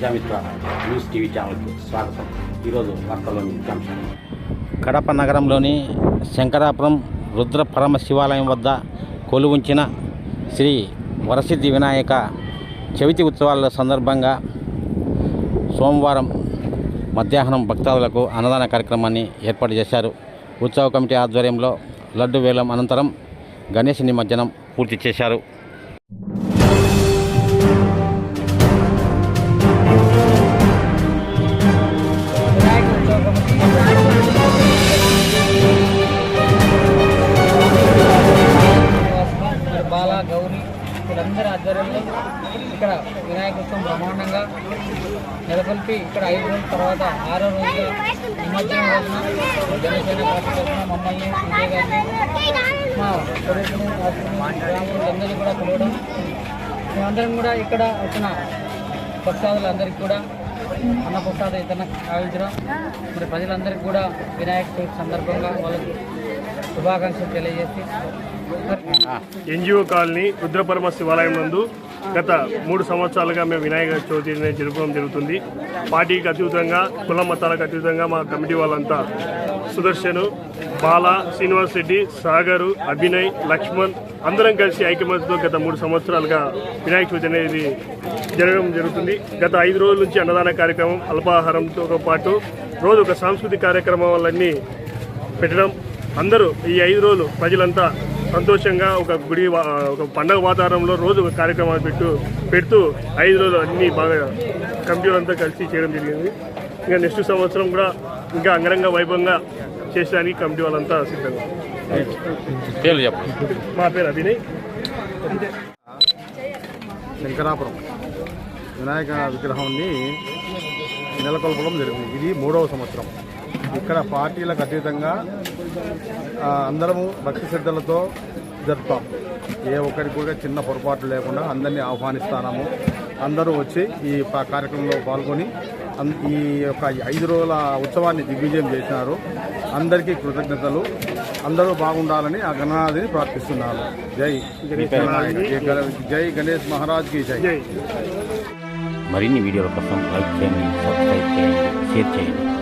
Prajamitra news TV ఛానల్కి స్వాగతం. ఈరోజు వార్తల్లోని ముఖ్యాంశాలు కడప నగరంలోని శంకరాపురం రుద్ర పరమ శివాలయం వద్ద కొలువుంచిన శ్రీ వరసిద్ధి వినాయక చవితి ఉత్సవాల సందర్భంగా సోమవారం మధ్యాహ్నం భక్తాదులకు అన్నదాన కార్యక్రమాన్ని ఏర్పాటు చేశారు. ఉత్సవ కమిటీ ఆధ్వర్యంలో లడ్డు వేలం అనంతరం గణేష్ నిమజ్జనం పూర్తి చేశారు. వీళ్ళందరి ఆధ్వర్యంలో ఇక్కడ వినాయకత్వం బ్రహ్మాండంగా నెలకొల్పి ఇక్కడ ఐదు రోజుల తర్వాత ఆరో రోజుగా నిమజ్జనం రోజున జనసేన పార్టీ తరఫున మమ్మల్ని విజయ్ గారిని మా కొడుకుని గ్రాములందరినీ కూడా పిలవడం. మేమందరం కూడా ఇక్కడ వచ్చిన భక్తాదులందరికీ కూడా అన్న ప్రసాద ఇతర కావించడం మరి ప్రజలందరికీ కూడా వినాయక చవితి సందర్భంగా వాళ్ళకి శుభాకాంక్షలు తెలియజేసి ఎన్జిఓ కాలనీ రుద్రపరమ శివాలయం నందు గత మూడు సంవత్సరాలుగా మేము వినాయక చవితిని జరుపుకోవడం జరుగుతుంది. పార్టీకి అతీతంగా కుల మతాలకు అతీతంగా మా కమిటీ వాళ్ళంతా సుదర్శను బాల శ్రీనివాస్ రెడ్డి సాగరు అభినయ్ లక్ష్మణ్ అందరం కలిసి ఐక్యమత్యతో గత మూడు సంవత్సరాలుగా వినాయక చవితి అనేది జరగడం జరుగుతుంది. గత ఐదు రోజుల నుంచి అన్నదాన కార్యక్రమం అల్పాహారంతో పాటు రోజు ఒక సాంస్కృతిక కార్యక్రమాలన్నీ పెట్టడం అందరూ ఈ ఐదు రోజులు ప్రజలంతా సంతోషంగా ఒక గుడి వా- ఒక పండగ వాతావరణంలో రోజు ఒక కార్యక్రమాలు పెట్టు పెడుతూ ఐదు రోజులు అన్ని బాగా కమిటీలంతా కలిసి చేయడం జరిగింది. ఇంకా నెక్స్ట్ సంవత్సరం కూడా ఇంకా అంగరంగ వైభవంగా చేసడానికి కమిటీ వాళ్ళంతా సిద్ధంగా మా పేరు అభినయ్. శంకరాపురం. వినాయక విగ్రహాన్ని నెలకొల్పడం జరిగింది. ఇది మూడవ సంవత్సరం. ఇక్కడ పార్టీలకు అతీతంగా అందరము భక్తి శ్రద్ధలతో జరుపుతాం. ఏ ఒక్కరికి కూడా చిన్న పొరపాటు లేకుండా అందరినీ ఆహ్వానిస్తాము అందరూ వచ్చి ఈ కార్యక్రమంలో పాల్గొని ఈ యొక్క ఐదు రోజుల ఉత్సవాన్ని దిగ్విజయం చేసినారు. అందరికీ కృతజ్ఞతలు. అందరూ బాగుండాలని ఆ గణనాథిని ప్రార్థిస్తున్నారు జై జై జై గణేష్ మహారాజ్కి జై జై. మరిన్ని వీడియోల కోసం లైక్ చేయండి సబ్స్క్రైబ్ చేయండి షేర్ చేయండి.